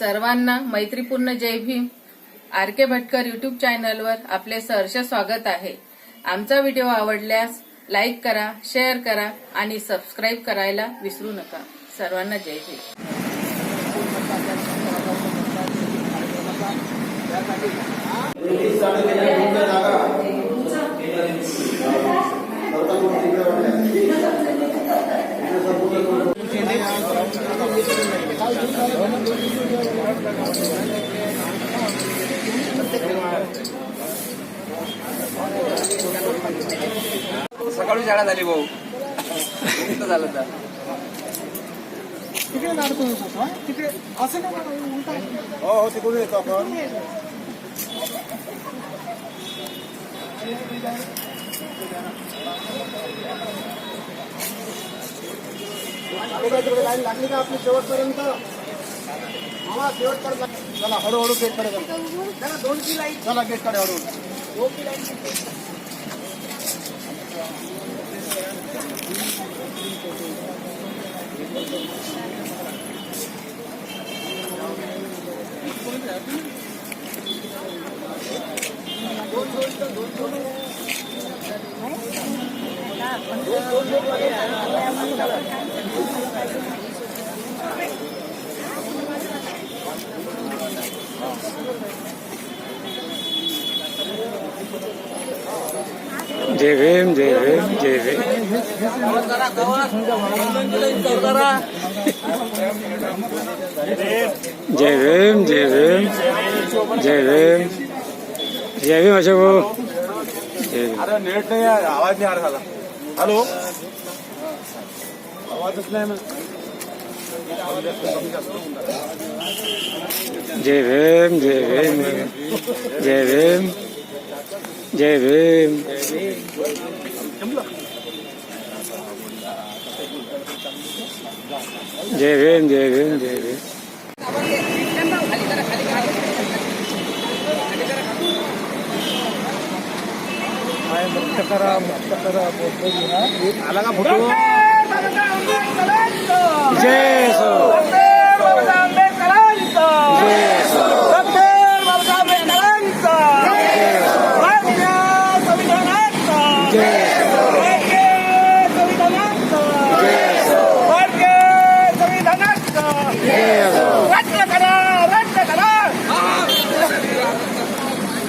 सर्वांना मैत्रीपूर्ण जय Bhim. R K Bhatkar YouTube चॅनलवर आपले सहर्ष स्वागत आहे. आमचा व्हिडिओ आवडल्यास लाईक करा शेअर करा आणि सबस्क्राईब करायला विसरू नका. सर्वांना जय भीम. सकाळी शाळा झाली भाऊ. इथं झालं तर. तिकडे लाडतो होता तिकडे असं नाही उलटा? हो हो तिकडून येतो आपण. तिकडे लाईन लागली का आपली शेवटपर्यंत मामा शेवटपर्यंत चला हळूहळू गेटकडे चला दोन की लाईन चला गेटकडे हळूहळू. दोन ती लाईन भीम जय भीम जय भीम जय भीम जय भीम जय भीम जय भीम अशोक भाऊ. अरे नेट नाही आवाज नाही आ रहा हॅलो? आवाजच नाही जय भीम जय भीम जय भीम जय भीम. जय भीम जय भीम जय भीम आला का फोटो? जय सो जय सो जय जय सो रद्द करा रद्द करा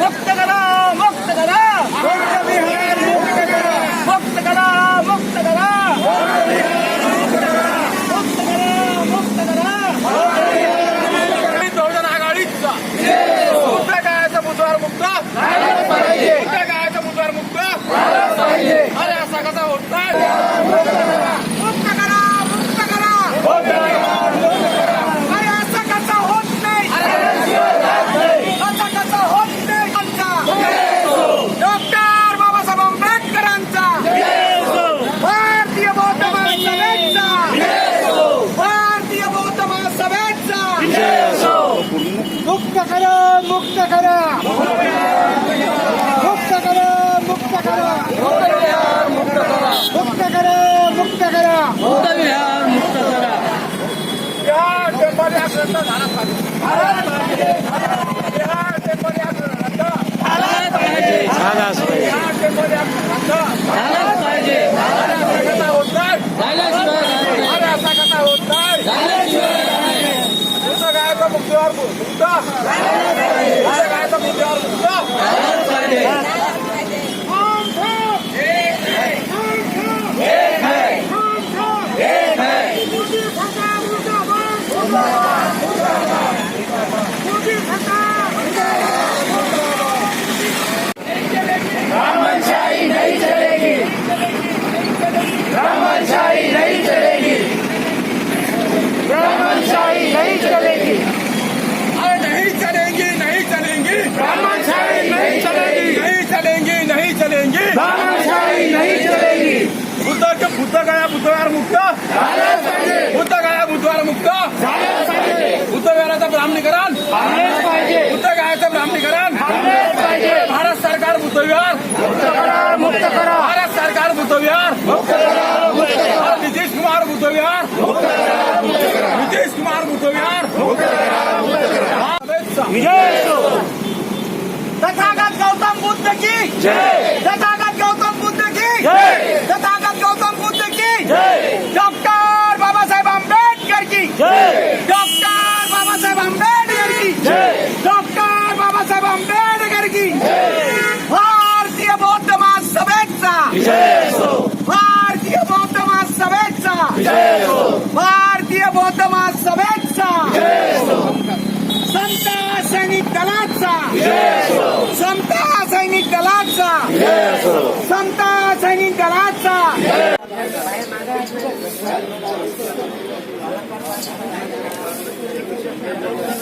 मुक्त करा मुक्त करा मुक्त करा मुक्त करा मुक्त करा मुक्त करा बहुजन आघाडीचा मुद्दा कायचा बुधवार मुक्त मुद्दा कायचा बुधवार मुक्त अरे असा कसा होत नाही मुक्त करा मुक्त करा अरे असं कसं होत नाही असं कसं होत नाही आमचा डॉक्टर बाबासाहेब आंबेडकरांचा भारतीय बौद्ध महासभेचा भारतीय बौद्ध महासभेचा मुक्त करा मुक्त करा मुक्त करा मुक्त करा मुक्त करा मुक्त करा या टेंबरी आक्रमण झाला Friday! Friday! Friday! Friday! डांबरीकरण मुद्दा काय तर भारत सरकार बुद्धविहार भारत सरकार बुद्धविहार नितीश कुमार बुद्धविहार नितीश कुमार बुद्धविहार तथागत गौतम बुद्ध की तथागत गौतम बुद्ध की तथागत गौतम बुद्ध की डॉक्टर बाबा साहेब अंबेडकर की डॉक्टर डॉक्टर बाबासाहेब आंबेडकर की भारतीय बौद्ध महासभेचा. भारतीय बौद्ध महासभेचा. भारतीय बौद्ध महासभेचा. संत सैनिक दलाचा. संत सैनिक दलाचा. संत सैनिक दलाचा. एकच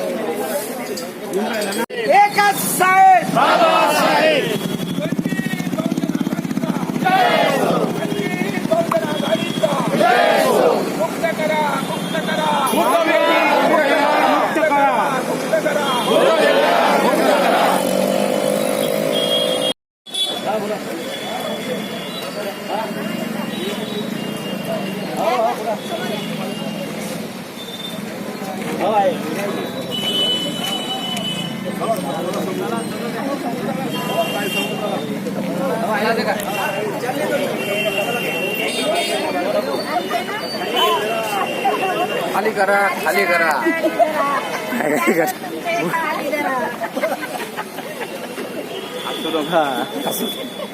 खाली करा खाली करा.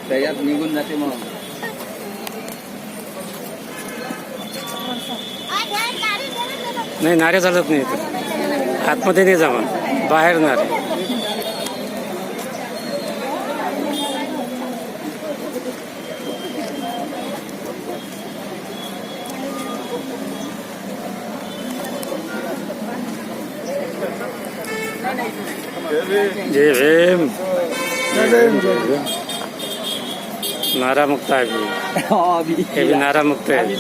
त्याच्यात निघून जाते मग. नाही नारे चालत नाही आतमध्ये नाही जावा बाहेर नारे. जय भीम जय भीम जय भीम नारा मुक्त आहे अभी. हे भी नारा मुक्त आहे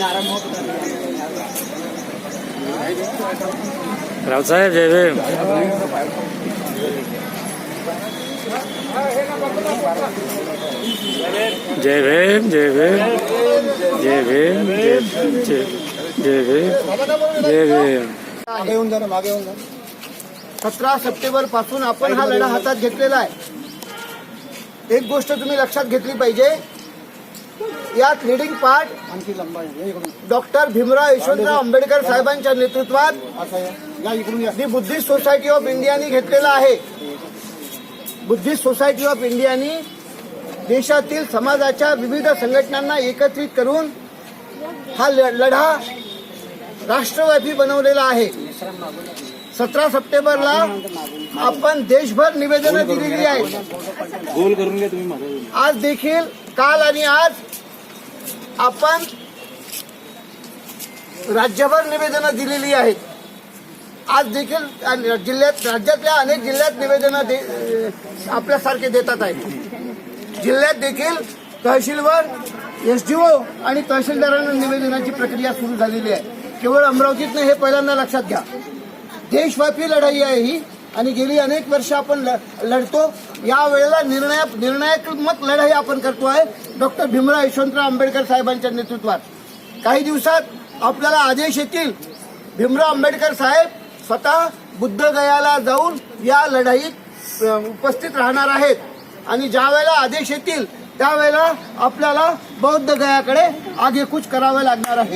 रावसाहेब जय भीम जय भीम जय भीम जय भीम सतरा सप्टेंबरपासून आपण हा लढा हातात घेतलेला आहे. एक गोष्ट तुम्ही लक्षात घेतली पाहिजे. यात leading part doctor Bhimrao Yashwantrao Ambedkar साहेबांच्या नेतृत्वात बुद्धिस्ट सोसायटी ऑफ इंडियानी घेतलेला आहे. बुद्धिस्ट सोसायटी ऑफ इंडियानी देशातील समाजाच्या विविध संघटनांना एकत्रित करून हा लढा राष्ट्रव्यापी बनवलेला आहे. सतरा सप्टेंबरला आपण देशभर निवेदनं दिलेली आहेत. आज देखील काल आणि आज आपण राज्यभर निवेदनं दिलेली आहेत. आज देखील जिल्ह्यात राज्यातल्या अनेक जिल्ह्यात निवेदनं दे आपल्यासारखे देतात आहेत. जिल्ह्यात देखील तहसीलवर एसडीओ आणि तहसीलदारांना निवेदनाची प्रक्रिया सुरू झालेली आहे. केवळ अमरावतीतनं हे पहिल्यांदा लक्षात घ्या. देशव्यापी लढाई आहे ही आणि गेली अनेक वर्ष आपण ल- लढतो. या वेळेला निर्णय निर्णायकात्मक लढाई आपण करतो आहे. डॉक्टर भीमराव यशवंतराव आंबेडकर साहेबांच्या नेतृत्वात. काही दिवसात आपल्याला आदेश येतील. भीमराव आंबेडकर साहेब स्वतः बुद्धगयाला जाऊन या लढाईत उपस्थित राहणार आहेत. आणि ज्या वेळेला आदेश येतील त्यावेळेला आपल्याला बौद्ध गयाकडे आगेकूच करावे लागणार आहे.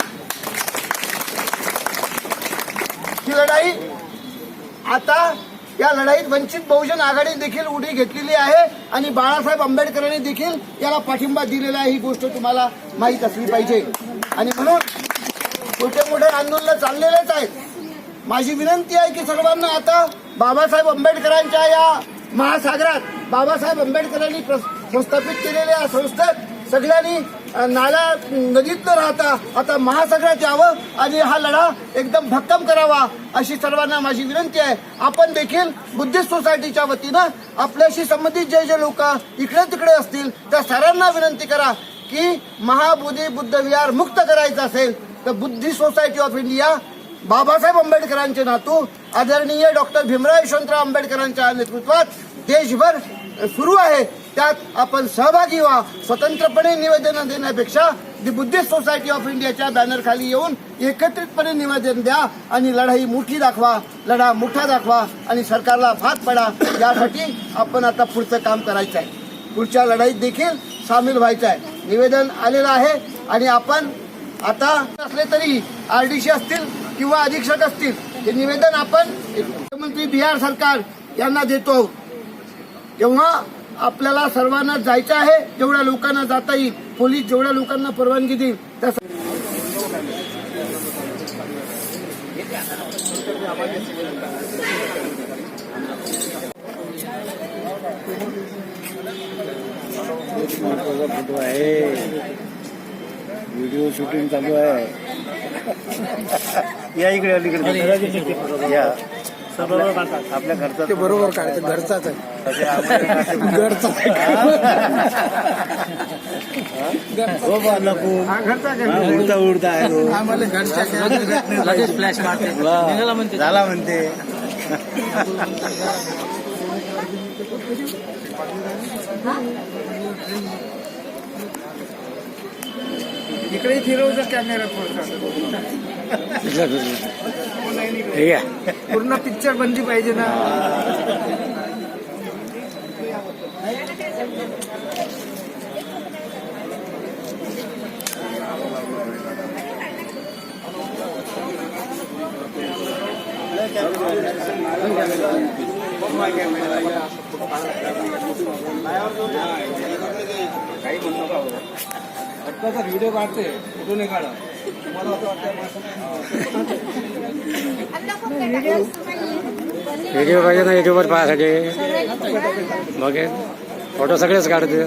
ही लढाई आता या लढाईत वंचित बहुजन आघाडी देखील उडी घेतलेली आहे आणि बाळासाहेब आंबेडकरांनी देखील याला पाठिंबा दिलेला आहे ही गोष्ट तुम्हाला माहीत असली पाहिजे. आणि म्हणून मोठे मोठे आंदोलन चाललेलेच आहेत. माझी विनंती आहे की सर्वांना आता बाबासाहेब आंबेडकरांच्या या महासागरात बाबासाहेब आंबेडकरांनी प्रस्थापित केलेल्या संस्थेत सगळ्यांनी नाला नदीत न राहता. आता महासागरात यावं आणि हा लढा एकदम भक्कम करावा अशी सर्वांना माझी विनंती आहे. आपण देखील बुद्धिस्ट सोसायटीच्या वतीनं आपल्याशी संबंधित जे जे लोक इकडे तिकडे असतील त्या सरांना विनंती करा की महाबोधी बुद्ध विहार मुक्त करायचं असेल तर Buddhist society of India Babasaheb आंबेडकरांचे नातू आदरणीय डॉक्टर भीमराव यशवंतराव आंबेडकरांच्या नेतृत्वात देशभर सुरू आहे. त्यात आपण सहभागी व्हा. स्वतंत्रपणे निवेदन देण्यापेक्षा दी बुद्धिस्ट सोसायटी ऑफ इंडियाच्या बॅनर खाली येऊन एकत्रितपणे निवेदन द्या आणि लढाई मोठी दाखवा लढा मोठा दाखवा आणि सरकारला भाग पडा. यासाठी आपण आता पुढचं काम करायचं आहे. पुढच्या लढाईत देखील सामील व्हायचं आहे. निवेदन आलेलं आहे आणि आपण आता असले तरी आरडीसी असतील किंवा अधीक्षक असतील हे निवेदन आपण मुख्यमंत्री बिहार सरकार यांना देतो. तेव्हा आपल्याला सर्वांना जायचं आहे जेवढ्या लोकांना जाता येईल. पोलीस जेवढ्या लोकांना परवानगी देईल त्या फोटो आहे व्हिडिओ शूटिंग चालू आहे. या इकडे अलीकडे या. आपल्या घरचा ते बरोबर काढायचं घरचाच आहे. हो? बा नको. उडता उडता आहे तो. झाला म्हणते. इकडे फिरवचा कॅमेरा ठीक आहे. पूर्ण पिक्चर बंदी पाहिजे ना. व्हिडिओ काढते नाही काढा व्हिडिओ पाहिजे ना युट्यूबवर पाहायसाठी मग फ़ोटो सगळेच काढते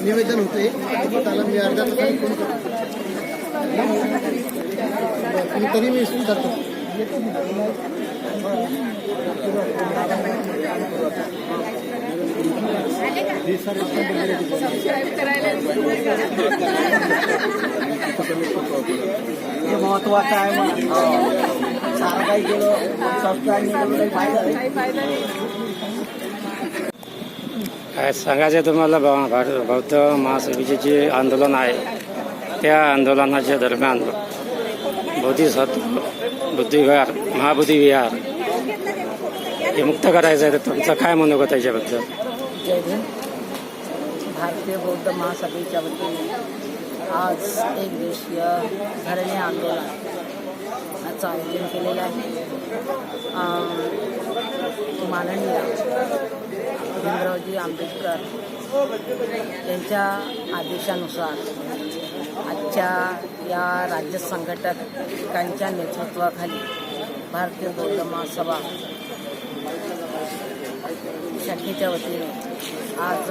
निवेदन होते मी तरी मी इथून करतो हे महत्वाचं आहे मग सारं काही केलं सबस्क्राईब काही फायदा नाही. काय सांगायचे तुम्हाला बौद्ध महासभेचे जे आंदोलन आहे त्या आंदोलनाच्या दरम्यान बोधिसत्व बुद्धिविहार महाबुद्धिविहार. हे मुक्त करायचं आहे तर तुमचं काय म्हणू आहे याच्याबद्दल जय भारतीय बौद्ध महासभेच्या वतीने आज एक दिवसीय धरणे आंदोलनाचं आयोजन केलेलं आहे. माननीय भीमरावजी आंबेडकर यांच्या आदेशानुसार आजच्या या राज्य संघटकांच्या नेतृत्वाखाली भारतीय बौद्ध महासभा शाखेच्या वतीने आज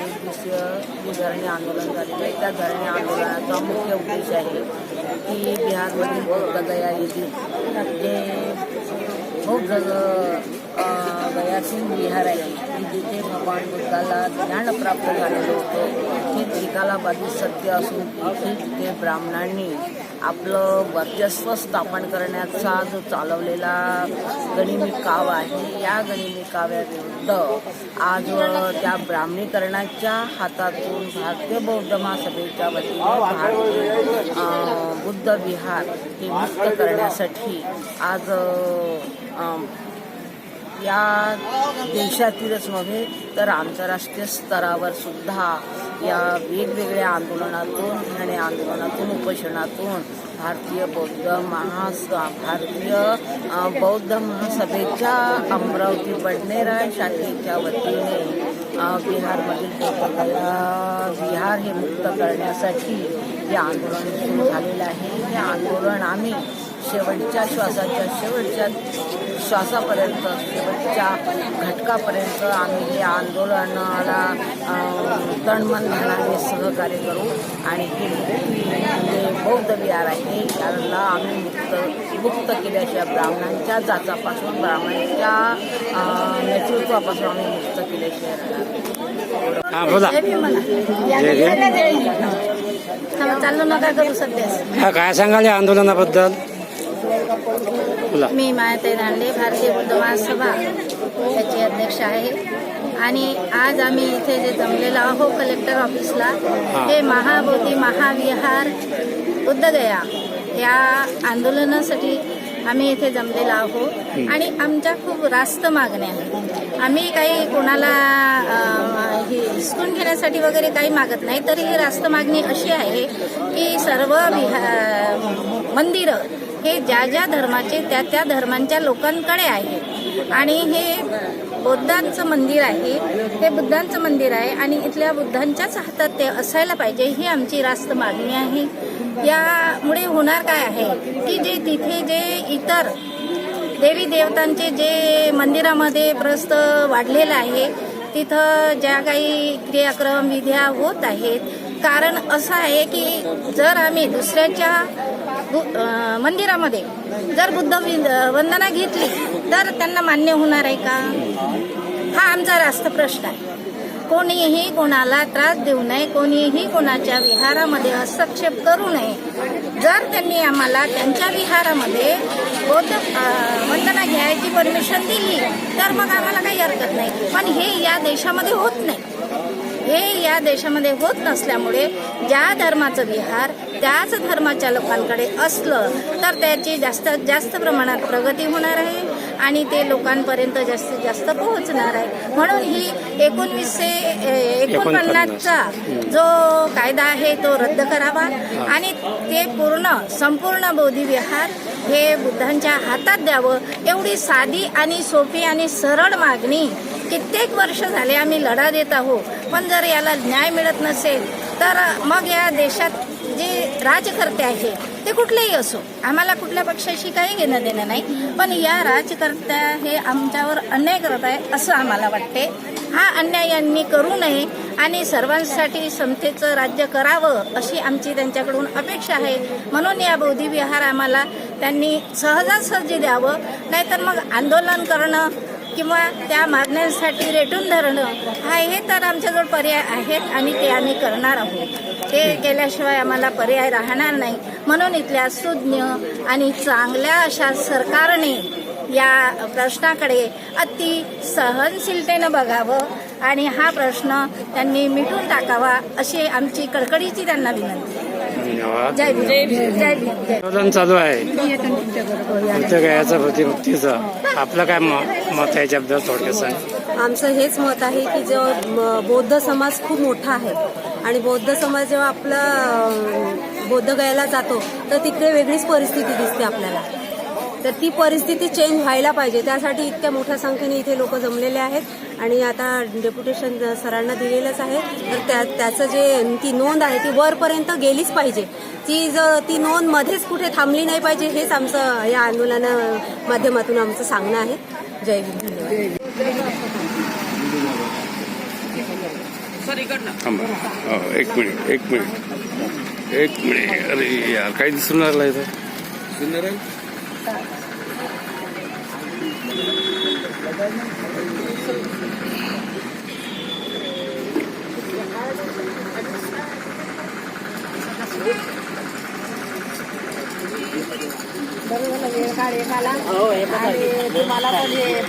एक दिवसीय धरणे आंदोलन झालेलं आहे. त्या धरणे आंदोलनाचा मुख्य उद्देश आहे की बिहारमधील बौद्धगया येथील जे हो, खूप अ, गयातील विहार आहे जिथे भगवान बुद्धाला ज्ञान प्राप्त झालेलं होतं की हे बाजू सत्य असून इथे तिथे ब्राह्मणांनी आपलं वर्चस्व स्थापन करण्याचा जो चालवलेला गणिमी काव आहे या गणिमी काव्याविरुद्ध आज त्या ब्राह्मणीकरणाच्या हातातून भारतीय बौद्ध महासभेच्या वतीने भारतीय बुद्ध विहार हे मुक्त करण्यासाठी आज या देशातीलच नव्हे तर आंतरराष्ट्रीय स्तरावर सुद्धा या वेगवेगळ्या आंदोलनातून आणि आंदोलनातून उपोषणातून भारतीय बौद्ध महास भारतीय बौद्ध महासभेच्या अमरावती बडनेरा शाखेच्या वतीने बिहारमधील बौद्धगया विहार हे मुक्त करण्यासाठी हे आंदोलन सुरू झालेलं आहे. हे आंदोलन आम्ही शेवटच्या श्वासाच्या शेवटच्या श्वासापर्यंत शेवटच्या घटकापर्यंत आम्ही हे आंदोलनाला तणमन धनाने सहकार्य करू. आणि हे मुक्ती जे बौद्ध विहार आहे याला आम्ही मुक्त मुक्त केल्याशिवाय ब्राह्मणांच्या जाचापासून ब्राह्मणांच्या नेतृत्वापासून आम्ही मुक्त केल्याशिवाय राहणार नाही. हा बोला. जय भीम म्हणा. जय भीम थांबा, चालू नका करू सध्या. हा काय सांगाल या आंदोलनाबद्दल? मी मायाताई दांडे भारतीय बुद्ध महासभा त्याची अध्यक्ष आहे. आणि आज आम्ही इथे जे जमलेलो आहोत कलेक्टर ऑफिसला हे. महाबोधी महाविहार बुद्धगया या आंदोलनासाठी आम्ही इथे जमलेलो आहोत. आणि आमच्या खूप रास्त मागण्या आहेत. आम्ही काही कोणाला हे हिसकून घेण्यासाठी वगैरे काही मागत नाही तरी ही रास्त मागणी अशी आहे की सर्व विहा मंदिरं हे ज्या ज्या धर्माचे त्या त्या धर्मांच्या लोकांकडे आहे. आणि हे बौद्धांचं मंदिर आहे. हे बुद्धांचं मंदिर आहे आणि इथल्या बुद्धांच्याच हातात ते असायला पाहिजे ही आमची रास्त मागणी आहे. यामुळे होणार काय आहे? की जे तिथे जे इतर देवी देवतांचे जे मंदिरामध्ये प्रस्त वाढलेलं आहे तिथं ज्या काही क्रियाक्रम विध्या होत आहेत कारण असं आहे की जर आम्ही दुसऱ्याच्या बु- मंदिरामध्ये जर बुद्ध वि- वंदना घेतली तर त्यांना मान्य होणार आहे का? हा आमचा रास्त प्रश्न आहे. कोणीही कोणाला त्रास देऊ नये कोणीही कोणाच्या विहारामध्ये हस्तक्षेप करू नये. जर त्यांनी आम्हाला त्यांच्या विहारामध्ये बौद्ध वंदना घ्यायची परमिशन दिली तर मग आम्हाला काही हरकत नाही. पण हे या देशामध्ये होत नाही. हे या देशामध्ये होत नसल्यामुळे ज्या धर्माचं विहार त्याच धर्माच्या लोकांकडे असलं तर त्याची जास्तीत जास्त प्रमाणात प्रगती होणार आहे आणि ते लोकांपर्यंत जास्तीत जास्त पोहोचणार आहे. म्हणून ही एकोणवीसशे एकोणपन्नासचा जो कायदा आहे तो रद्द करावा आणि ते पूर्ण संपूर्ण बौद्धी विहार हे बुद्धांच्या हातात द्यावं एवढी साधी आणि सोपी आणि सरळ मागणी कित्येक वर्ष झाले आम्ही लढा देत आहोत. पण जर याला न्याय मिळत नसेल तर मग या देशात जे राजकर्ते आहे ते कुठलेही असो. आम्हाला कुठल्या पक्षाशी काही घेणं देणं नाही पण या राजकर्त्या हे आमच्यावर अन्याय करत आहे असं आम्हाला वाटते. हा अन्याय यांनी करू नये आणि सर्वांसाठी समतेचं राज्य करावं अशी आमची त्यांच्याकडून अपेक्षा आहे. म्हणून या बौद्धी विहार आम्हाला त्यांनी सहजासहजी द्यावं नाहीतर मग आंदोलन करणं किंवा त्या मागण्यांसाठी रेटून धरणं हा हे तर आमच्याजवळ पर्याय आहेत आणि ते आम्ही करणार आहोत. ते केल्याशिवाय आम्हाला पर्याय राहणार नाही. म्हणून इथल्या सुज्ञ आणि चांगल्या अशा सरकारने या प्रश्नाकडे अति सहनशीलतेनं बघावं आणि हा प्रश्न त्यांनी मिटून टाकावा अशी आमची कडकडीची त्यांना विनंती. धन्यवाद. आंदोलन चालू आहे. बुद्धगयाचं प्रतिमुक्तीचं आपलं काय मत आहे याच्याबद्दल थोडक्यात सांग. आमचं हेच मत आहे की जो बौद्ध समाज खूप मोठा आहे. आणि बौद्ध समाज जेव्हा आपला अं, बौद्ध गयाला जातो तर तिकडे वेगळीच परिस्थिती दिसते आपल्याला. तर ती परिस्थिती चेंज व्हायला पाहिजे. त्यासाठी इतक्या मोठ्या संख्येने इथे लोक जमलेले आहेत आणि आता डेप्युटेशन सरांना दिलेलंच आहे. तर त्या त्याचं जे ती नोंद आहे ती वरपर्यंत गेलीच पाहिजे. ती जर ती नोंद मध्येच कुठे थांबली नाही पाहिजे हेच आमचं या आंदोलना माध्यमातून आमचं सांगणं आहे. जय भीम धन्यवाद थांबा. हो, एक मिनिट एक मिनिट. एक मिनिट. अरे यार काही दिसून लागला इथं आणि तुम्हाला पण हे